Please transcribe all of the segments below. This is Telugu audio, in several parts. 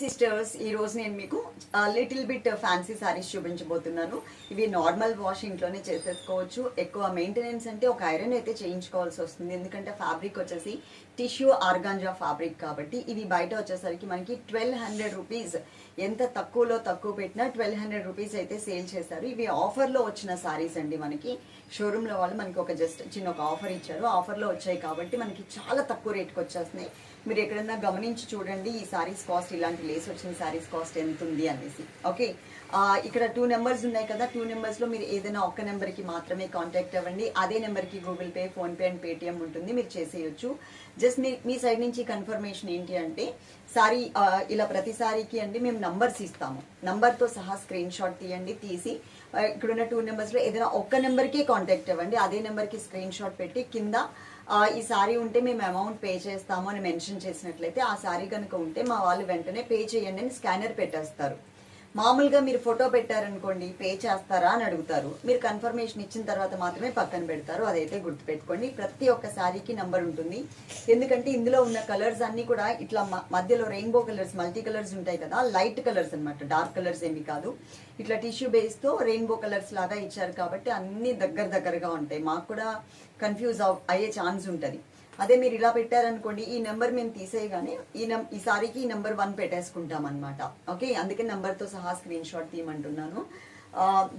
సిస్టర్స్ ఈ రోజు నేను మీకు లిటిల్ బిట్ ఫ్యాన్సీ సారీస్ చూపించబోతున్నాను. ఇవి నార్మల్ వాష్ ఇంట్లోనే చేసేసుకోవచ్చు. ఎక్కువ మెయింటెనెన్స్ అంటే ఒక ఐరన్ అయితే చేయించుకోవాల్సి వస్తుంది. ఎందుకంటే ఫ్యాబ్రిక్ వచ్చేసి టిష్యూ ఆర్గాంజా ఫ్యాబ్రిక్ కాబట్టి ఇవి బయట వచ్చేసరికి మనకి ట్వెల్వ్ హండ్రెడ్ రూపీస్ ఎంత తక్కువలో తక్కువ పెట్టినా ట్వెల్వ్ హండ్రెడ్ రూపీస్ అయితే సేల్ చేశారు. ఇవి ఆఫర్లో వచ్చిన సారీస్ అండి మనకి. షోరూంలో వాళ్ళు మనకి ఒక జస్ట్ చిన్న ఒక ఆఫర్ ఇచ్చారు. ఆఫర్లో వచ్చాయి కాబట్టి మనకి చాలా తక్కువ రేట్కి వచ్చేస్తున్నాయి. మీరు ఎక్కడన్నా గమనించి చూడండి ఈ సారీస్ కాస్ట్ ఇలాంటి లేస్ వచ్చిన సారీస్ కాస్ట్ ఎంత ఉంది అనేసి. ఓకే ఇక్కడ టూ నెంబర్స్ ఉన్నాయి కదా టూ నెంబర్స్లో మీరు ఏదైనా ఒక్క నెంబర్కి మాత్రమే కాంటాక్ట్ అవ్వండి. అదే నెంబర్కి Google Pay PhonePe and Paytm ఉంటుంది మీరు చేసేయచ్చు. జస్ట్ మీ మీ సైడ్ నుంచి కన్ఫర్మేషన్ ఏంటి అంటే సారీ ఇలా ప్రతి సారీకి అండి మేము నంబర్స్ ఇస్తాము. నంబర్తో సహా స్క్రీన్ షాట్ తీయండి తీసి ఇక్కడున్న టూ నెంబర్స్లో ఏదైనా ఒక్క నెంబర్కే కాంటాక్ట్ అవ్వండి. అదే నెంబర్కి స్క్రీన్ షాట్ పెట్టి కింద ఈ సారీ ఉంటే మేము అమౌంట్ పే చేస్తాము అని మెన్షన్ చేసినట్లయితే ఆ సారీ కనుక ఉంటే మా వాళ్ళు వెంటనే పే చేయండి అని స్కానర్ పెట్టేస్తారు. మామూలుగా మీరు ఫోటో పెట్టారనుకోండి పే చేస్తారా అని అడుగుతారు. మీరు కన్ఫర్మేషన్ ఇచ్చిన తర్వాత మాత్రమే పక్కన పెడతారు. అదైతే గుర్తుపెట్టుకోండి. ప్రతి ఒక్క శారీకి నంబర్ ఉంటుంది. ఎందుకంటే ఇందులో ఉన్న కలర్స్ అన్నీ కూడా ఇట్లా మ- మధ్యలో రెయిన్బో కలర్స్ మల్టీ కలర్స్ ఉంటాయి కదా లైట్ కలర్స్ అన్నమాట. డార్క్ కలర్స్ ఏమి కాదు. ఇట్లా టిష్యూ బేస్తో రెయిన్బో కలర్స్ లాగా ఇచ్చారు కాబట్టి అన్నీ దగ్గర దగ్గరగా ఉంటాయి. మాకు కూడా కన్ఫ్యూజ్ అయ్యే ఛాన్స్ ఉంటుంది. అదే మీరు ఇలా పెట్టారనుకోండి ఈ నెంబర్ మేము తీసేయగానే ఈ నం ఈ ఈ నెంబర్ వన్ పెట్టేసుకుంటాం అనమాట ఓకే అందుకే నెంబర్తో సహా స్క్రీన్ షాట్ తీయమంటున్నాను.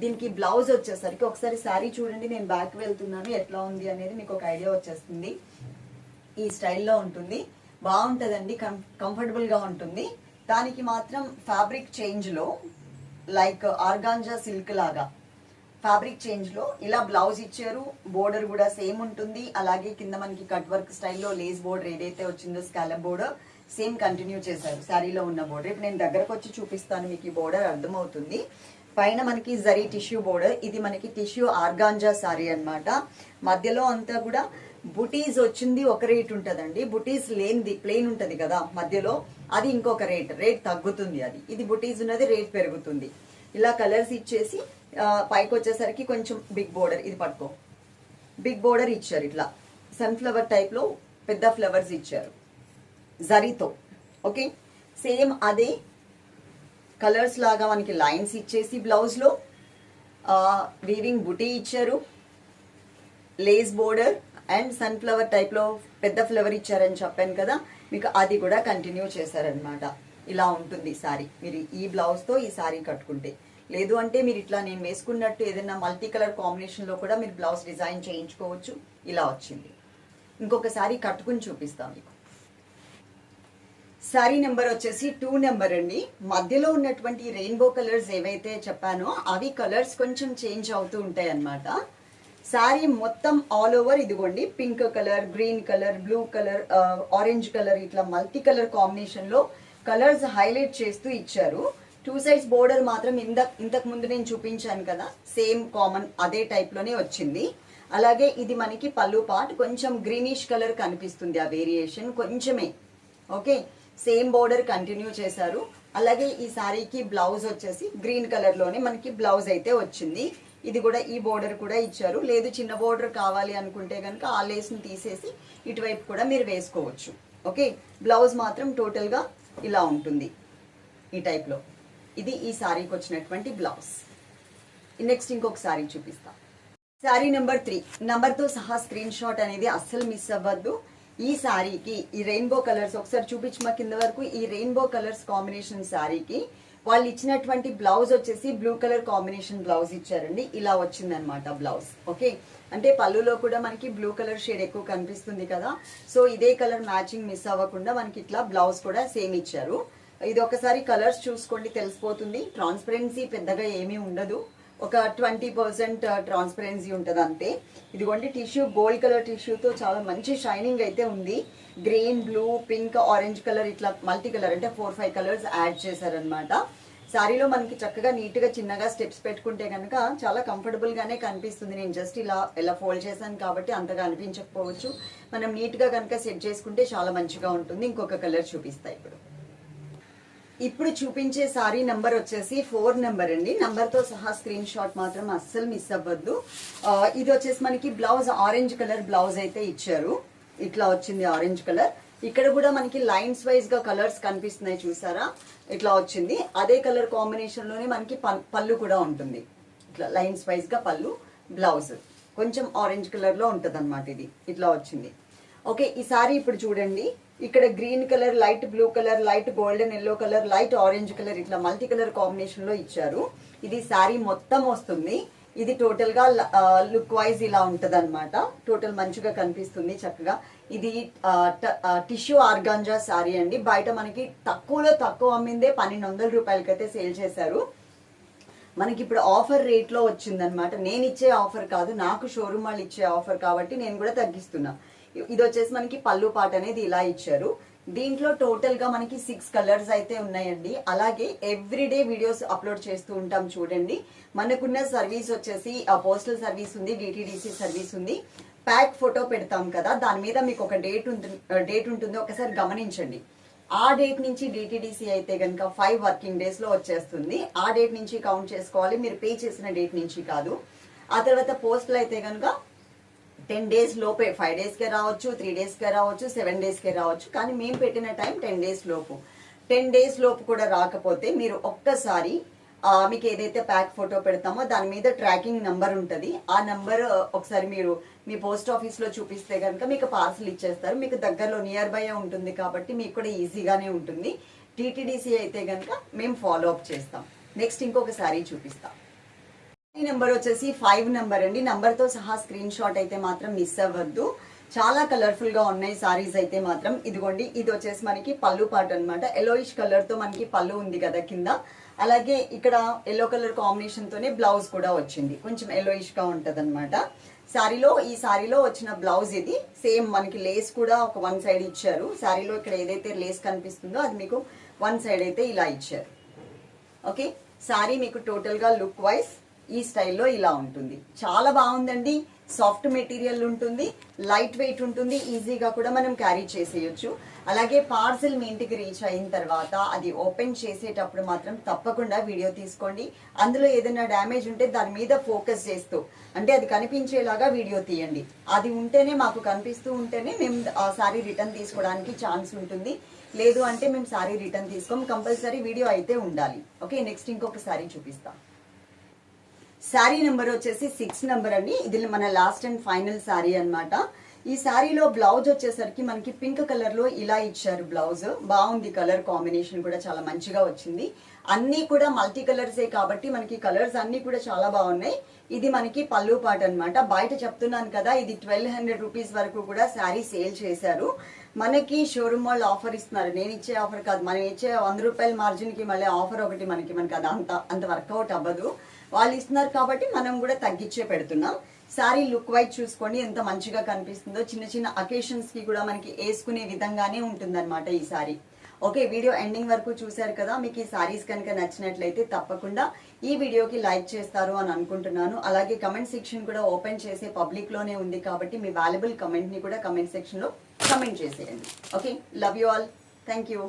దీనికి బ్లౌజ్ వచ్చేసరికి ఒకసారి శారీ చూడండి నేను బ్యాక్ వెళ్తున్నాను ఎట్లా ఉంది అనేది మీకు ఒక ఐడియా వచ్చేస్తుంది. ఈ స్టైల్లో ఉంటుంది. బాగుంటుందండి కం కంఫర్టబుల్గా ఉంటుంది. దానికి మాత్రం ఫ్యాబ్రిక్ చేంజ్లో లైక్ ఆర్గాంజా సిల్క్ లాగా. ఫ్యాబ్రిక్ చేంజ్లో ఇలా బ్లౌజ్ ఇచ్చారు. బోర్డర్ కూడా సేమ్ ఉంటుంది. అలాగే కింద మనకి కట్ వర్క్ స్టైల్లో లేస్ బోర్డర్ ఏదైతే వచ్చిందో స్కాలప్ బోర్డర్ సేమ్ కంటిన్యూ చేశారు. శారీలో ఉన్న బోర్డర్. ఇప్పుడు నేను దగ్గరకు వచ్చి చూపిస్తాను మీకు ఈ బోర్డర్ అర్థమవుతుంది. పైన మనకి జరీ టిష్యూ బోర్డర్. ఇది మనకి టిష్యూ ఆర్గాంజా శారీ అన్నమాట. మధ్యలో అంతా కూడా బుటీస్ వచ్చింది ఒక రేట్ ఉంటుందండి. బుటీస్ లేనిది ప్లెయిన్ ఉంటుంది కదా మధ్యలో. అది ఇంకొక రేట్. రేట్ తగ్గుతుంది అది. ఇది బుటీస్ ఉన్నది రేట్ పెరుగుతుంది. ఇలా కలర్స్ ఇచ్చేసి పైకి వచ్చేసరికి కొంచెం బిగ్ బోర్డర్ ఇది పట్టుకో. బిగ్ బోర్డర్ ఇచ్చారు ఇట్లా. సన్ఫ్లవర్ టైప్లో పెద్ద ఫ్లవర్స్ ఇచ్చారు. జరీతో. ఓకే? సేమ్ అదే కలర్స్ లాగా మనకి లైన్స్ ఇచ్చేసి బ్లౌజ్లో వీవింగ్ బుటీ ఇచ్చారు. లేస్ బోర్డర్ అండ్ సన్ఫ్లవర్ టైప్లో పెద్ద ఫ్లవర్ ఇచ్చారని చెప్పాను కదా మీకు అది కూడా కంటిన్యూ చేశారనమాట ఇలా ఉంటుంది సారీ. మీరు ఈ బ్లౌజ్తో ఈ సారీ కట్టుకుంటే. లేదు అంటే మీరు ఇట్లా నేను వేసుకున్నట్టు ఏదైనా మల్టీ కలర్ కాంబినేషన్లో కూడా మీరు బ్లౌజ్ డిజైన్ చేయించుకోవచ్చు. ఇలా వచ్చింది. ఇంకొకసారి కట్టుకుని చూపిస్తాం మీకు. శారీ నెంబర్ వచ్చేసి టూ నెంబర్ అండి. మధ్యలో ఉన్నటువంటి రెయిన్బో కలర్స్ ఏవైతే చెప్పానో అవి కలర్స్ కొంచెం చేంజ్ అవుతూ ఉంటాయి అన్నమాట. శారీ మొత్తం ఆల్ ఓవర్ ఇదిగోండి. Pink colour green colour blue colour orange colour ఇట్లా మల్టీ కలర్ కాంబినేషన్లో కలర్స్ హైలైట్ చేస్తూ ఇచ్చారు. టూ సైడ్స్ బోర్డర్ మాత్రం ఇంత ఇంతకు ముందు నేను చూపించాను కదా సేమ్ కామన్ అదే టైప్లోనే వచ్చింది. అలాగే ఇది మనకి పళ్ళు పార్ట్ కొంచెం గ్రీనిష్ కలర్ కనిపిస్తుంది ఆ వేరియేషన్ కొంచెమే. ఓకే? సేమ్ బోర్డర్ కంటిన్యూ చేశారు. అలాగే ఈ శారీకి బ్లౌజ్ వచ్చేసి గ్రీన్ కలర్లోనే మనకి బ్లౌజ్ అయితే వచ్చింది. ఇది కూడా ఈ బోర్డర్ కూడా ఇచ్చారు. లేదు చిన్న బోర్డర్ కావాలి అనుకుంటే కనుక ఆ లేస్ని తీసేసి ఇటువైపు కూడా మీరు వేసుకోవచ్చు. ఓకే? బ్లౌజ్ మాత్రం టోటల్గా ఇలా ఉంటుంది ఈ టైప్లో ఇది ఈ శారీకి వచ్చినటువంటి బ్లౌజ్. నెక్స్ట్ ఇంకొక సారీ చూపిస్తా. Sari number three. నెంబర్తో సహా స్క్రీన్ షాట్ అనేది అస్సలు మిస్ అవ్వద్దు. ఈ శారీకి ఈ రెయిన్బో కలర్స్ ఒకసారి చూపించు మా కింద వరకు. ఈ రెయిన్బో కలర్స్ కాంబినేషన్ శారీకి వాళ్ళు ఇచ్చినటువంటి బ్లౌజ్ వచ్చేసి బ్లూ కలర్ కాంబినేషన్ బ్లౌజ్ ఇచ్చారండి. ఇలా వచ్చిందనమాట బ్లౌజ్. ఓకే అంటే పళ్ళులో కూడా మనకి బ్లూ కలర్ షేడ్ ఎక్కువ కనిపిస్తుంది కదా. సో ఇదే కలర్ మ్యాచింగ్ మిస్ అవ్వకుండా మనకి ఇట్లా బ్లౌజ్ కూడా సేమ్ ఇచ్చారు. ఇది ఒకసారి కలర్స్ చూసుకోండి తెలిసిపోతుంది. ట్రాన్స్పరెన్సీ పెద్దగా ఏమీ ఉండదు. ఒక ట్వంటీ పర్సెంట్ ట్రాన్స్పరెన్సీ ఉంటుంది అంతే. ఇదిగోండి టిష్యూ గోల్డ్ కలర్ టిష్యూతో చాలా మంచి షైనింగ్ అయితే ఉంది. Green blue pink orange colour ఇట్లా మల్టీ కలర్ అంటే ఫోర్ ఫైవ్ కలర్స్ యాడ్ చేశారనమాట శారీలో మనకి చక్కగా నీట్గా చిన్నగా స్టెప్స్ పెట్టుకుంటే కనుక చాలా కంఫర్టబుల్గానే కనిపిస్తుంది. నేను జస్ట్ ఇలా ఇలా ఫోల్డ్ చేశాను కాబట్టి అంతగా అనిపించకపోవచ్చు. మనం నీట్గా కనుక సెట్ చేసుకుంటే చాలా మంచిగా ఉంటుంది. ఇంకొక కలర్ చూపిస్తా ఇప్పుడు. ఇప్పుడు చూపించే సారీ నంబర్ వచ్చేసి ఫోర్ నెంబర్ అండి. నంబర్తో సహా స్క్రీన్ షాట్ మాత్రం అస్సలు మిస్ అవ్వద్దు. ఇది వచ్చేసి మనకి బ్లౌజ్ ఆరెంజ్ కలర్ బ్లౌజ్ అయితే ఇచ్చారు. ఇట్లా వచ్చింది ఆరెంజ్ కలర్. ఇక్కడ కూడా మనకి లైన్స్ వైజ్గా కలర్స్ కనిపిస్తున్నాయి చూసారా? ఇట్లా వచ్చింది. అదే కలర్ కాంబినేషన్లోనే మనకి పల్- పళ్ళు కూడా ఉంటుంది. ఇట్లా లైన్స్ వైజ్గా పళ్ళు బ్లౌజ్. కొంచెం ఆరెంజ్ కలర్లో ఉంటది ఇది. ఇట్లా వచ్చింది. ఓకే ఈ సారీ ఇప్పుడు చూడండి. ఇక్కడ green colour light blue colour light golden yellow colour light orange colour ఇట్లా మల్టీ కలర్ కాంబినేషన్లో ఇచ్చారు. ఇది సారీ మొత్తం వస్తుంది. ఇది టోటల్గా లుక్ వైజ్ ఇలా ఉంటది అనమాట టోటల్ మంచిగా కనిపిస్తుంది చక్కగా. ఇది టిష్యూ ఆర్గాంజా శారీ అండి. బయట మనకి తక్కువలో తక్కువ అమ్మిందే పన్నెండు వందల రూపాయలకైతే సేల్ చేశారు. మనకి ఇప్పుడు ఆఫర్ రేట్లో వచ్చిందనమాట నేను ఇచ్చే ఆఫర్ కాదు నాకు షోరూమ్ వాళ్ళు ఇచ్చే ఆఫర్ కాబట్టి నేను కూడా తగ్గిస్తున్నాను ఇది వచ్చేసి మనకి పళ్ళు పాట అనేది ఇలా ఇచ్చారు. దీంట్లో టోటల్గా మనకి సిక్స్ కలర్స్ అయితే ఉన్నాయండి. అలాగే ఎవ్రీడే వీడియోస్ అప్లోడ్ చేస్తూ ఉంటాం చూడండి. మనకున్న సర్వీస్ వచ్చేసి పోస్టల్ సర్వీస్ ఉంది డిటిడిసి సర్వీస్ ఉంది. ప్యాక్ ఫోటో పెడతాం కదా దాని మీద మీకు ఒక డేట్ ఉంటుంది డేట్ ఉంటుంది. ఒకసారి గమనించండి. ఆ డేట్ నుంచి డిటిడిసి అయితే కనుక ఫైవ్ వర్కింగ్ డేస్లో వచ్చేస్తుంది. ఆ డేట్ నుంచి కౌంట్ చేసుకోవాలి. మీరు పే చేసిన డేట్ నుంచి కాదు. ఆ తర్వాత పోస్టులు అయితే కనుక టెన్ డేస్ లోపే ఫైవ్ డేస్కే రావచ్చు త్రీ డేస్కే రావచ్చు సెవెన్ డేస్కే రావచ్చు. కానీ మేము పెట్టిన టైం టెన్ డేస్ లోపు. టెన్ డేస్ లోపు కూడా రాకపోతే మీరు ఒక్కసారి మీకు ఏదైతే ప్యాక్ ఫోటో పెడతామో దాని మీద ట్రాకింగ్ నంబర్ ఉంటుంది. ఆ నంబర్ ఒకసారి మీరు మీ పోస్ట్ ఆఫీస్లో చూపిస్తే కనుక మీకు పార్సల్ ఇచ్చేస్తారు. మీకు దగ్గరలో నియర్ బై ఉంటుంది కాబట్టి మీకు కూడా ఈజీగానే ఉంటుంది. టీటీడీసీ అయితే కనుక మేము ఫాలో అప్ చేస్తాం. నెక్స్ట్ ఇంకొకసారి చూపిస్తాం. ఈ నెంబర్ వచ్చేసి ఫైవ్ నెంబర్ అండి. నెంబర్తో సహా స్క్రీన్ షాట్ అయితే మాత్రం మిస్ అవ్వద్దు. చాలా కలర్ఫుల్గా ఉన్నాయి సారీస్ అయితే మాత్రం. ఇదిగోండి ఇది వచ్చేసి మనకి పళ్ళు పాట అనమాట ఎల్లోయిష్ కలర్తో మనకి పళ్ళు ఉంది కదా కింద. అలాగే ఇక్కడ ఎల్లో కలర్ కాంబినేషన్ తోనే బ్లౌజ్ కూడా వచ్చింది. కొంచెం ఎల్లోయిష్గా గా ఉంటది అనమాట శారీలో ఈ శారీలో వచ్చిన బ్లౌజ్ ఇది. సేమ్ మనకి లేస్ కూడా ఒక వన్ సైడ్ ఇచ్చారు. శారీలో ఇక్కడ ఏదైతే లేస్ కనిపిస్తుందో అది మీకు వన్ సైడ్ అయితే ఇలా ఇచ్చారు. ఓకే సారీ మీకు టోటల్గా లుక్ వైజ్ ఈ స్టైల్లో ఇలా ఉంటుంది. చాలా బాగుందండి. సాఫ్ట్ మెటీరియల్ ఉంటుంది. లైట్ వెయిట్ ఉంటుంది. ఈజీగా కూడా మనం క్యారీ చేసేయొచ్చు. అలాగే పార్సిల్ మీ ఇంటికి రీచ్ అయిన తర్వాత అది ఓపెన్ చేసేటప్పుడు మాత్రం తప్పకుండా వీడియో తీసుకోండి. అందులో ఏదైనా డ్యామేజ్ ఉంటే దాని మీద ఫోకస్ చేస్తూ అంటే అది కనిపించేలాగా వీడియో తీయండి. అది ఉంటేనే మాకు కనిపిస్తూ ఉంటేనే మేము ఆ సారీ రిటర్న్ తీసుకోవడానికి ఛాన్స్ ఉంటుంది. లేదు అంటే మేము సారీ రిటర్న్ తీసుకోం. కంపల్సరీ వీడియో అయితే ఉండాలి. ఓకే నెక్స్ట్ ఇంకొక సారీ చూపిస్తాం. శారీ నెంబర్ వచ్చేసి సిక్స్ నెంబర్ అండి. ఇది మన లాస్ట్ అండ్ ఫైనల్ శారీ అన్నమాట. ఈ శారీలో బ్లౌజ్ వచ్చేసరికి మనకి పింక్ కలర్లో ఇలా ఇచ్చారు బ్లౌజ్. బాగుంది కలర్ కాంబినేషన్ కూడా చాలా మంచిగా వచ్చింది. అన్ని కూడా మల్టీ కలర్సే కాబట్టి మనకి కలర్స్ అన్ని కూడా చాలా బాగున్నాయి. ఇది మనకి పళ్ళు పాట అనమాట బయట చెప్తున్నాను కదా ఇది ట్వెల్వ్ హండ్రెడ్ రూపీస్ వరకు కూడా శారీ సేల్ చేశారు. మనకి షోరూమ్ వాళ్ళు ఆఫర్ ఇస్తున్నారు. నేను ఇచ్చే ఆఫర్ కాదు. మనం ఇచ్చే వంద రూపాయల మార్జిన్కి మళ్ళీ ఆఫర్ ఒకటి మనకి మనకి అది అంత అంత వర్కౌట్ అవ్వదు. వాళ్ళు ఇస్తున్నారు కాబట్టి మనం కూడా తగ్గించే పెడుతున్నాం. శారీ లుక్ వైజ్ చూసుకోండి. ఎంత మంచిగా కనిపిస్తుందో. చిన్న చిన్న అకేషన్స్కి కూడా మనకి వేసుకునే విధంగానే ఉంటుందన్నమాట ఈ సారీ ఓకే వీడియో ఎండింగ్ వరకు చూశారు కదా. మీకు ఈ సారీస్ కనుక నచ్చినట్లయితే తప్పకుండా ఈ వీడియోకి లైక్ చేస్తారు అని అనుకుంటున్నాను. అలాగే కమెంట్ సెక్షన్ కూడా ఓపెన్ చేసే పబ్లిక్లోనే ఉంది కాబట్టి మీ వాల్యుబుల్ కమెంట్ని కూడా కమెంట్ సెక్షన్లో కమెంట్ చేసేయండి okay love you all thank you